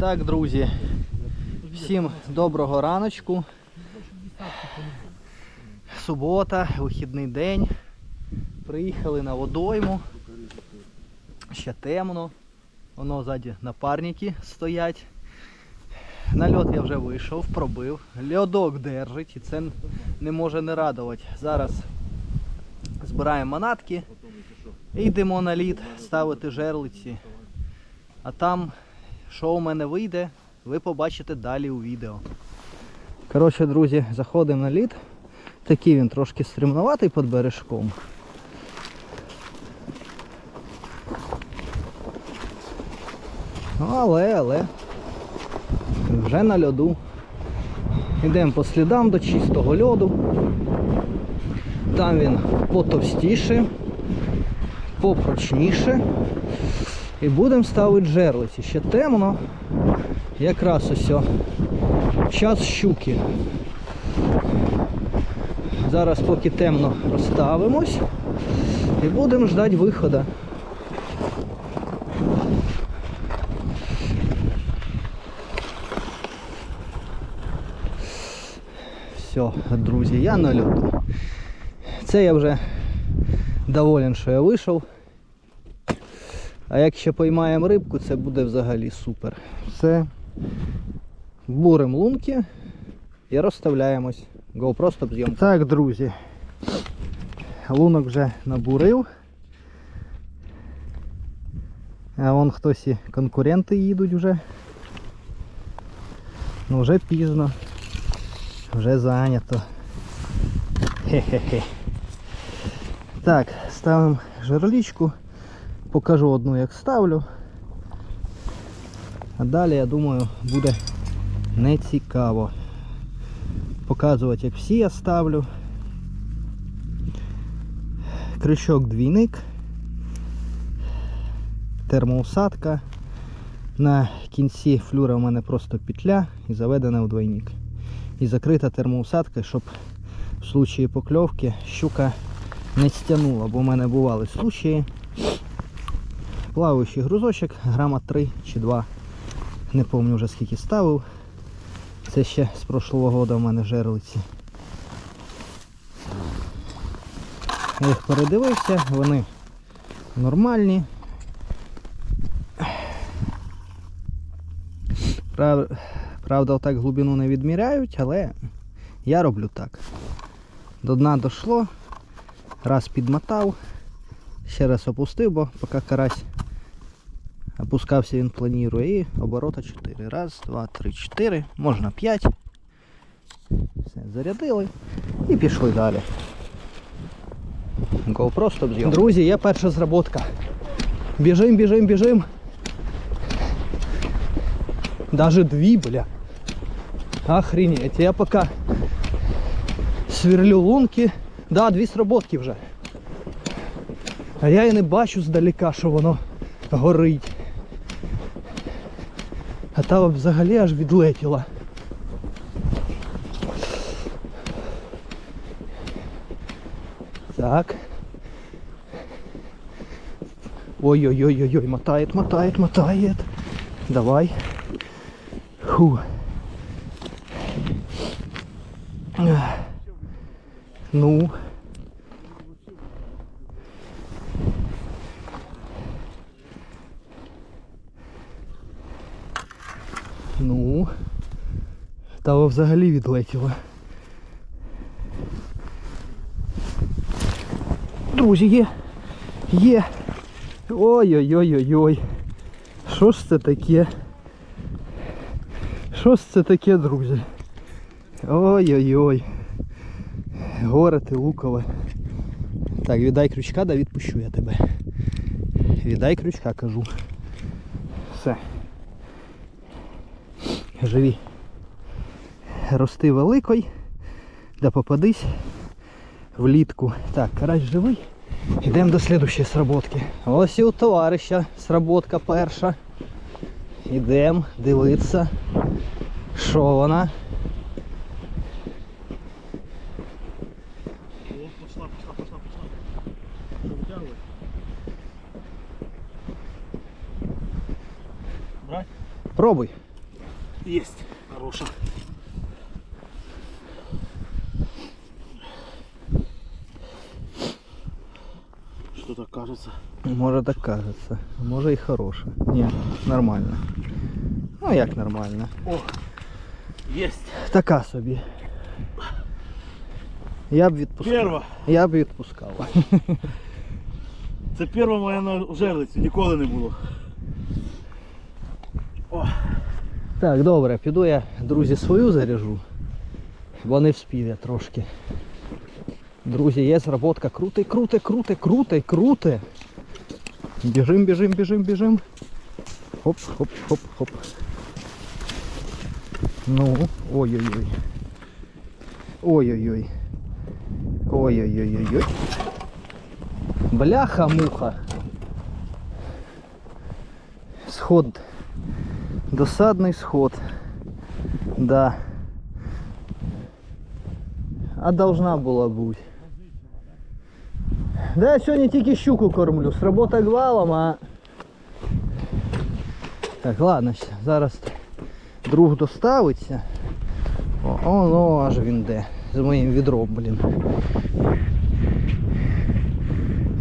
Так, друзі, всім доброго раночку. Субота, вихідний день. Приїхали на водойму. Ще темно. Воно ззаді напарники стоять. На льот я вже вийшов, пробив. Льодок держить і це не може не радувати. Зараз збираємо манатки і йдемо на лід ставити жерлиці. А там, що у мене вийде, ви побачите далі у відео. Коротше, друзі, заходимо на лід. Такий він трошки стримнуватий під бережком. Ну, але, але. Вже на льоду. Йдемо по слідам до чистого льоду. Там він потовстіше, попрочніше. І будемо ставити жерлиці. Ще темно. Якраз ось о, час щуки. Зараз поки темно розставимось і будемо ждати виходу. Все, друзі, я на льоду. Це я вже доволен, що я вийшов. А якщо поймаємо рибку, це буде взагалі супер. Все. Буримо лунки і розставляємось. GoPro стоп зйомка. Так, друзі. Лунок вже набурив. А вон хтось і конкуренти їдуть вже. Ну вже пізно. Вже зайнято. Хе-хе-хе. Так, ставимо жерлічку. Покажу одну як ставлю. А далі, я думаю, буде не цікаво. Показувати, як всі я ставлю. Крючок двійник. Термоусадка. На кінці флюра у мене просто петля і заведена в двойник. І закрита термоусадка, щоб в случаї покльовки щука не стягнула, бо в мене бували случаї. Плаваючий грузочок, грама 3 чи 2. Не пам'ятаю вже скільки ставив. Це ще з прошлого року в мене жерлиці. Я їх передивився, вони нормальні. Правда, так глибину не відміряють, але я роблю так. До дна дійшло, раз підмотав, ще раз опустив, бо поки карась опускався, він планує і оборота 4. Раз, два, три, чотири, можна 5. Все, зарядили і пішли далі. GoPro стоп зйом. Друзі, є перша зработка. Біжим, біжим, біжим. Даже дві, бля. Охренеть. Я пока сверлю лунки. Да, дві сработки вже. А я і не бачу здалека, що воно горить. Та взагалі аж відлетіла. Так. Ой-ой-ой-ой-ой, мотает, мотает, мотает. Давай. Ну. Ну. Та взагалі відлетіла. Друзі, є. Є. Ой-ой-ой-ой-ой. Що ж це таке? Що ж це таке, друзі? Ой-ой-ой. Горе ти лукове. Так, віддай крючка, да відпущу я тебе. Віддай крючка, кажу. Все. Живі. Рости великой, да попадись влітку. Так, карась живий. Йдемо до слідущої сработки. Ось і у товариша сработка перша. Йдемо дивитися, що вона. О, пошла, Може так кажеться. Може і хороше. Ні, нормально. Ну як нормально. О, есть. Така собі. Я б відпускав. Перва. Я б відпускав. Це перша моя на жерлиці, ніколи не було. О, Так, добре, піду я, друзі, свою заряжу. Бо не вспів трошки. Друзі, є зработка. Круте, круте, круте, круте, круте. Біжим, біжим, біжим, біжим. Хоп, хоп, хоп, хоп. Ну, ой-ой-ой. Ой-ой-ой. Ой-ой-ой-ой-ой. Бляха-муха. Сход. Досадний сход. Да. А должна була бути. Да, я сьогодні тільки щуку кормлю. Сработа гвалом, а. Так, ладно, зараз друг доставиться. О, о, ну аж він де. З моїм відром, блін.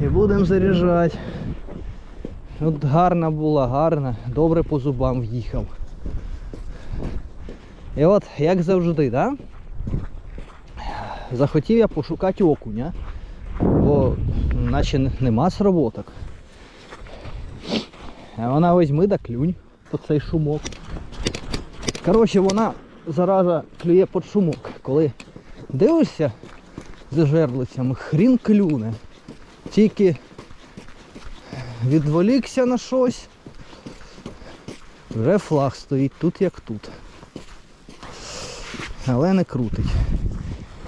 І будемо заряджати. От гарна була, гарна. Добре по зубам в'їхав. І от, як завжди, да? захотів я пошукати окуня, бо наче нема сработок. А вона візьми да клюнь по цей шумок. Коротше, вона зараза клює під шумок. Коли дивишся за жерлицями, хрін клюне. Тільки відволікся на щось. Вже флаг стоїть тут як тут. Але не крутить.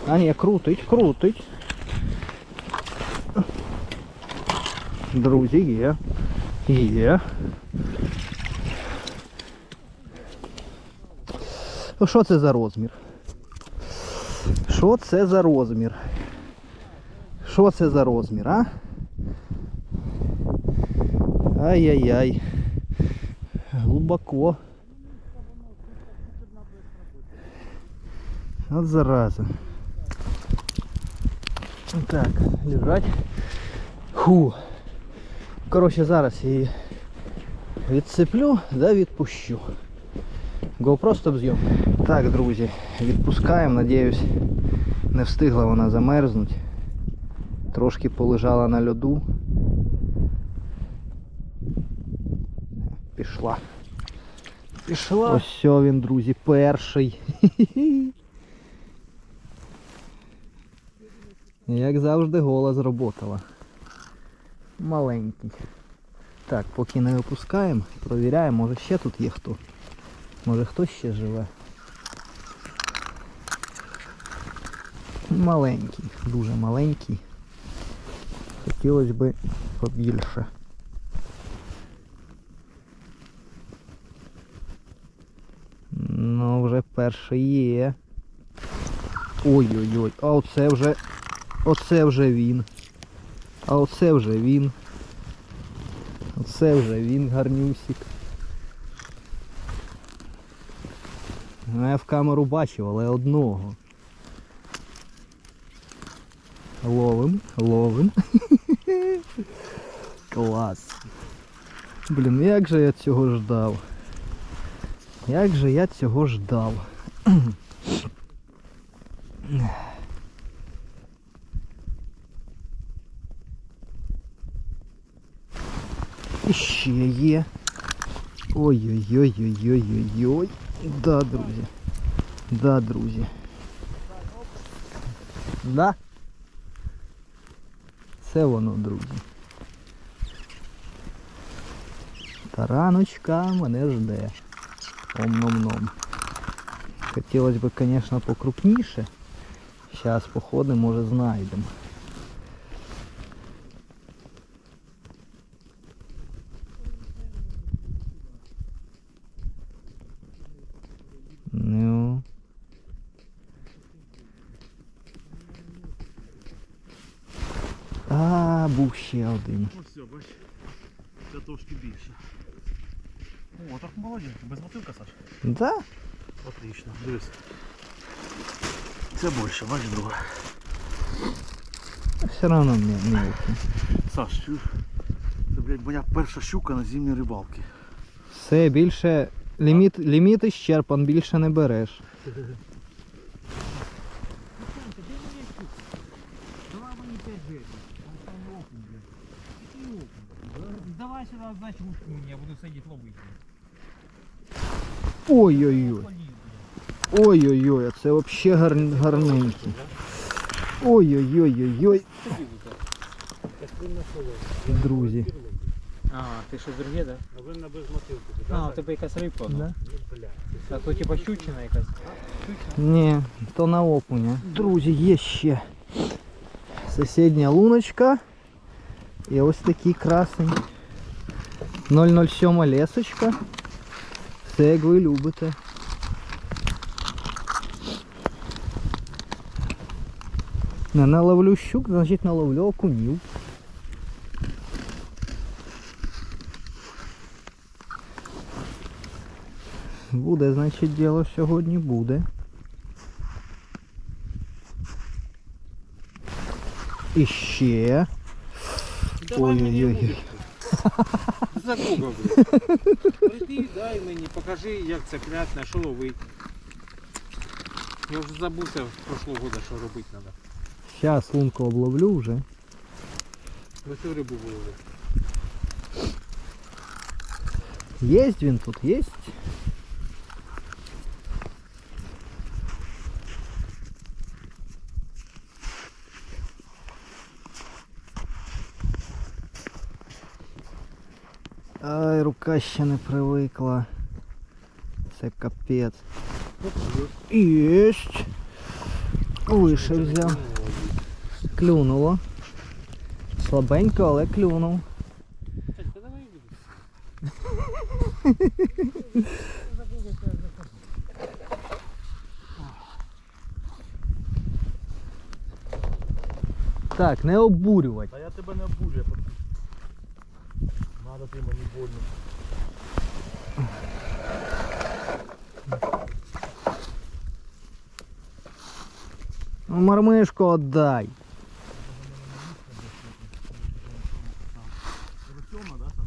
А ні, крутить, крутить. Друзі, є. Є. Ну, Що це за розмір? Що це за розмір? Що це за розмір, а? Ай-яй-яй. Глубоко. От зараза. Так, лежать. Ху. Коротше, зараз її відсиплю, да відпущу. GoPro стоп зйом. Так, друзі, відпускаємо. Надіюсь, не встигла вона замерзнути. Трошки полежала на льоду. Пішла. Пішла. Ось все він, друзі, перший. Як завжди, гола зроботала. Маленький. Так, поки не випускаємо, провіряємо, може ще тут є хто. Може хтось ще живе. Маленький, дуже маленький. Хотілося б побільше. Ну, вже перший є. Ой-ой-ой, а оце вже. Оце вже він. А оце вже він. Оце вже він гарнюсик. Ну, я в камеру бачив, але одного. Ловим, ловим. Клас. Блін, як же я цього ждав? Як же я цього ждав? І ще є. Ой-ой-ой-ой-ой-ой-ой. Да, друзі. Да, друзі. Да. Це воно, друзі. Тараночка мене жде. Ом-ном-ном. Хотілося б, звісно, покрупніше. Зараз походи, може, знайдемо. Ну. А, був ще один. ось все, бач. Це трошки більше. О, так молодець, без мотилка, Саш. Да? Отлично, дивись. Це більше, бачиш, друга. Все одно не, не Саш, чуєш? Це, блядь, моя перша щука на зимній рибалці. Все, більше ліміт, ліміт ісчерпан, більше не береш. Давай сюда, значит, ушку я буду садить ловить. Ой-ой-ой. Ой-ой-ой, а це взагалі гар... гарненький. Ой-ой-ой-ой-ой. Друзі. А, ти що друге, да? Новинна без мотилки. А, у тебе якась рибка. Да? А то типа щучина якась. Ні, то на окуня. Друзі, є ще. Сусідня луночка. І ось такий красень. 007 лесочка. Все як ви любите. Не наловлю щук, значить наловлю окунів. Буде, значить, діло сьогодні буде. І ще. Ой-ой-ой. За кого, блядь? Прийди, дай мені, покажи, як це клятне, що ловить. Я вже забувся з прошлого года, що робити треба. Зараз лунку обловлю вже. Ви цю рибу виловили. Єсть він тут, єсть. Рука ще не привикла. Це капець. Єсть. Вище взяв. Клюнуло. Слабенько, але клюнув. Так, не обурювати. Та я тебе не обурю. Надо ти мені больно. Ну, Мармишку отдай.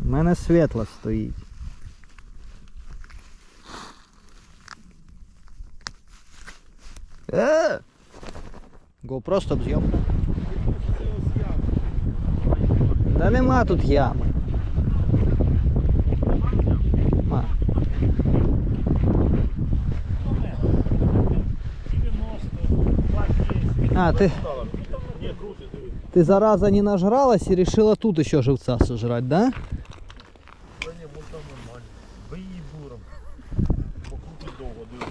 У мене світло стоїть. Е! GoPro стоп зйомка. Да нема тут ями. А, ти, ти зараза не нажралась і решила тут еще живца сожрать, да? Та ні, може там нормально. Ви її буром. Покрутить довго, диви.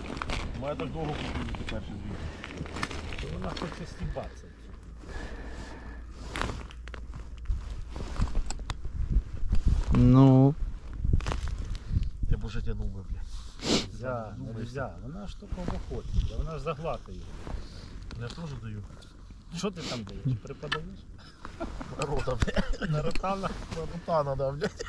Має так довго крутити перший дві. Вона хоче стібатися. Ну. Я б уже тянув би, блядь. Нельзя, нельзя. Вона ж тільки в да вона ж заглатує. Я теж даю. Що ти там даєш? Преподаєш? Рота, блядь. На ротана? Рота надо, блядь.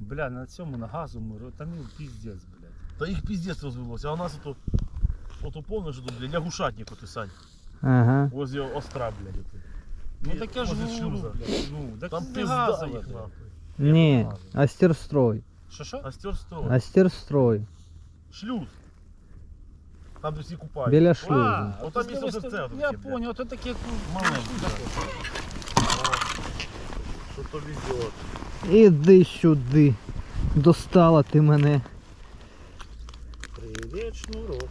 Бля, на цьому на газовому ротанив піздець, блядь. Та їх піздець розвелося, а у нас ото, ото повне, що тут, блядь, лягушатник ото, Сань. Ага. Возле остра, блядь. ото. Ну І таке ж возле говорю, шлюза. блядь. Ну, так Там не пизда газове, їх, блядь. нахуй. Ні, астерстрой. Що що? Остер строй. Астерстрой. Шлюз. Там, де всі купають. Біля А, шлюзу. от там озерце то- таке, Я понял, то таке ну, Маленьке. Що то везет. Іди сюди. Достала ти мене. Привіт, шнурок.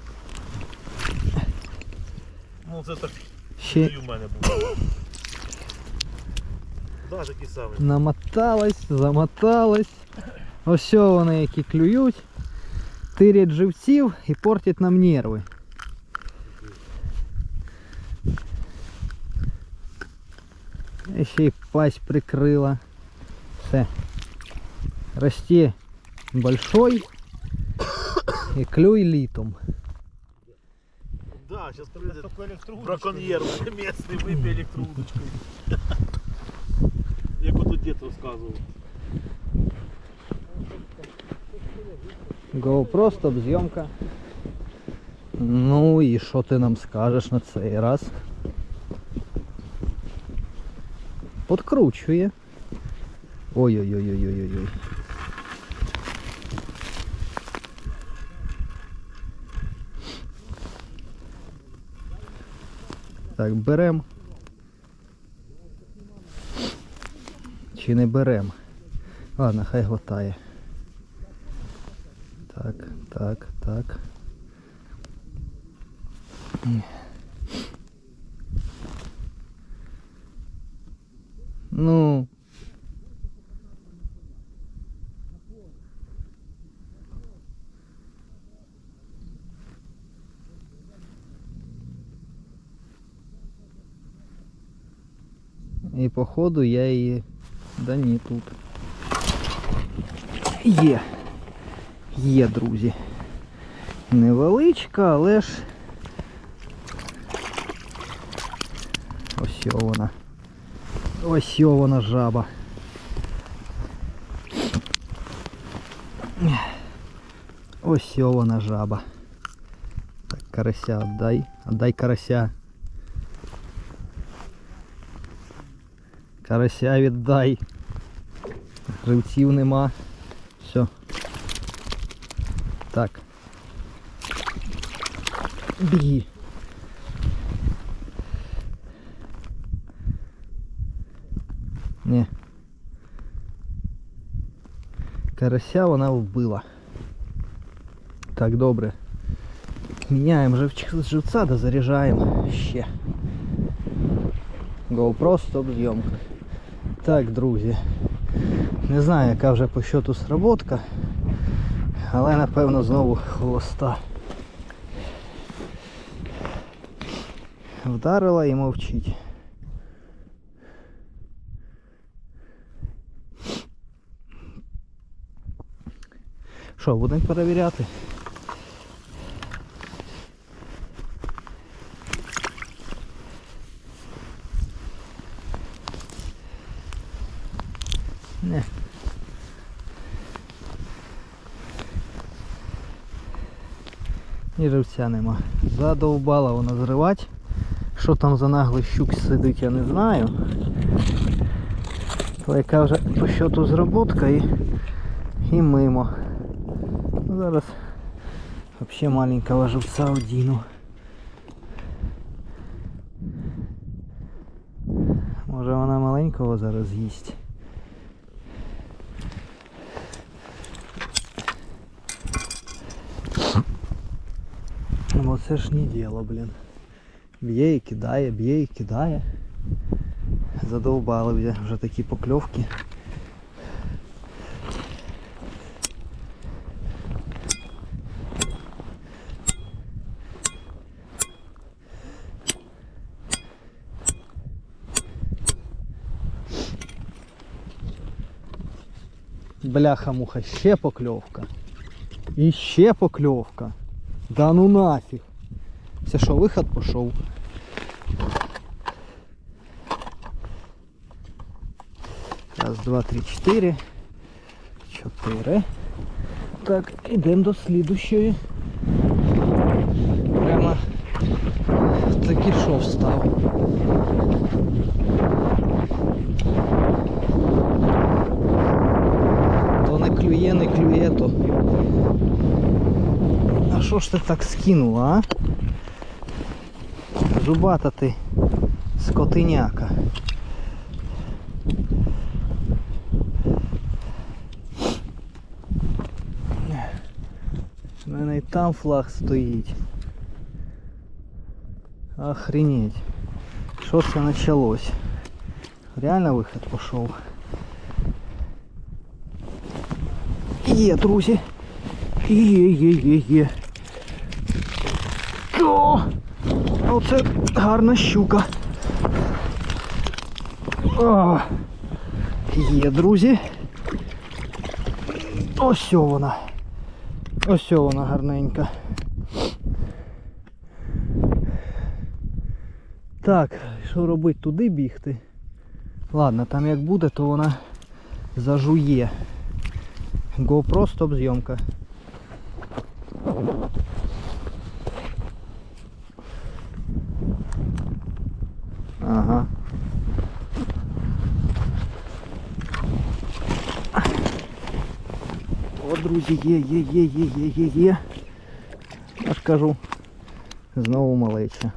Ну це так Ще і в мене було. Да, такий самий. намоталась, замоталась. Ось вони які клюють. Тирять живців і портять нам нерви. І ще й пасть прикрила. Все. Расти большой і клюй літом. Да, сейчас прийде Тільки електроудочку. браконьєр місний виб'є електроудочкою. Як ото GoPro, стоп зйомка. Ну і що ти нам скажеш на цей раз? Подкручує. Ой-ой-ой-ой-ой-ой. Так, берем. Чи не берем? Ладно, хай глотає. Так, так, так. Ну. І походу я її. Да ні, тут. Є. Є, друзі. Невеличка, але ж. Ось вона. Ось вона жаба. Ось вона жаба. Так, карася отдай. Отдай карася. Карася віддай. Гривців нема. Все. Так. Біги. Ні. Карася вона вбила. Так, добре. Міняємо жив- живця да заряджаємо ще. GoPro стоп зйомка. Так, друзі. Не знаю, яка вже по счету сработка, Але напевно знову хвоста. Вдарила і мовчить. Що, будемо перевіряти? Не. Ні живця нема. Задовбала вона зривати. Що там за наглий щук сидить, я не знаю. Але яка вже по счету зроботка і, і мимо. Зараз взагалі маленького живця одіну. Може вона маленького зараз їсть. це ж не діло, блін. Б'є і кидає, б'є і кидає. Задовбали вже, вже такі покльовки. Бляха-муха, ще покльовка. І ще покльовка. Да ну нафіг. Це що, виход пішов? Раз, два, три, чотири. Чотири. Так, йдемо до слідущої. Прямо такий шов став. То не клює, не клює, то. А що ж ти так скинула, а? Зубата ти скотиняка. У мене і там флаг стоїть. Охренеть. Що це почалось? Реально вихід пішов. Є, друзі. Є, є, є, є. Оце гарна щука. О! Є, друзі. Ось вона. Ось вона гарненька. Так, що робити? Туди бігти? Ладно, там як буде, то вона зажує. GoPro стоп зйомка. Ага. О, друзі, є, є, є, є, є, є, є. Я ж кажу, знову малеча.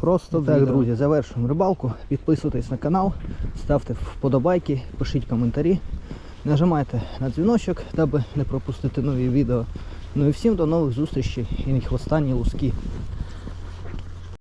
Просто так, друзі, завершуємо рибалку. Підписуйтесь на канал, ставте вподобайки, пишіть коментарі, нажимайте на дзвіночок, аби не пропустити нові відео. Ну і всім до нових зустрічей і не хвостанні луски.